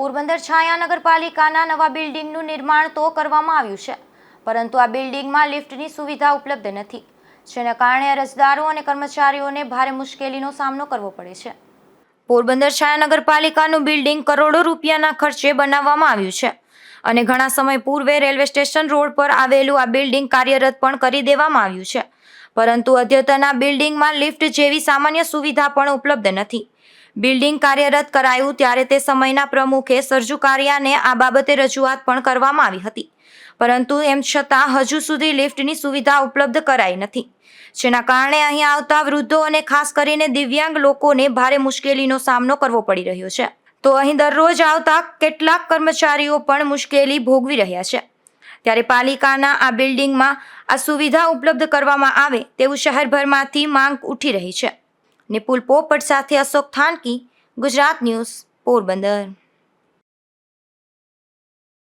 પોરબંદર છાયા નગરપાલિકાના નવા બિલ્ડિંગનું નિર્માણ તો કરવામાં આવ્યું છે, પરંતુ આ બિલ્ડિંગમાં લિફ્ટની સુવિધા ઉપલબ્ધ નથી, જેના કારણે અરજદારો અને કર્મચારીઓને ભારે મુશ્કેલીનો સામનો કરવો પડે છે. પોરબંદર છાયા નગરપાલિકાનું બિલ્ડિંગ કરોડો રૂપિયાના ખર્ચે બનાવવામાં આવ્યું છે અને ઘણા સમય પૂર્વે રેલવે સ્ટેશન રોડ પર આવેલું આ બિલ્ડિંગ કાર્યરત પણ કરી દેવામાં આવ્યું છે. પરંતુ અદ્યતન બિલ્ડિંગમાં લિફ્ટ જેવી સામાન્ય સુવિધા પણ ઉપલબ્ધ નથી. બિલ્ડિંગ કાર્યરત કરાયું ત્યારે તે સમયના પ્રમુખે સરજુ કારિયાને આ બાબતે રજૂઆત પણ કરવામાં આવી હતી. પરંતુ એમ છતાં હજુ સુધી લિફ્ટની સુવિધા ઉપલબ્ધ કરાઈ નથી. જેના કારણે અહીં આવતા વૃદ્ધો અને ખાસ કરીને દિવ્યાંગ લોકોને ભારે મુશ્કેલીનો સામનો કરવો પડી રહ્યો છે. તો અહીં દરરોજ આવતા કેટલાક કર્મચારીઓ પણ મુશ્કેલી ભોગવી રહ્યા છે. ત્યારે પાલિકાના આ બિલ્ડિંગમાં આ સુવિધા ઉપલબ્ધ કરવામાં આવે તેવું શહેરભરમાંથી માંગ ઉઠી રહી છે. નિપુલ પોપટ સાથે અશોક થાનકી, ગુજરાત ન્યૂઝ પોરબંદર.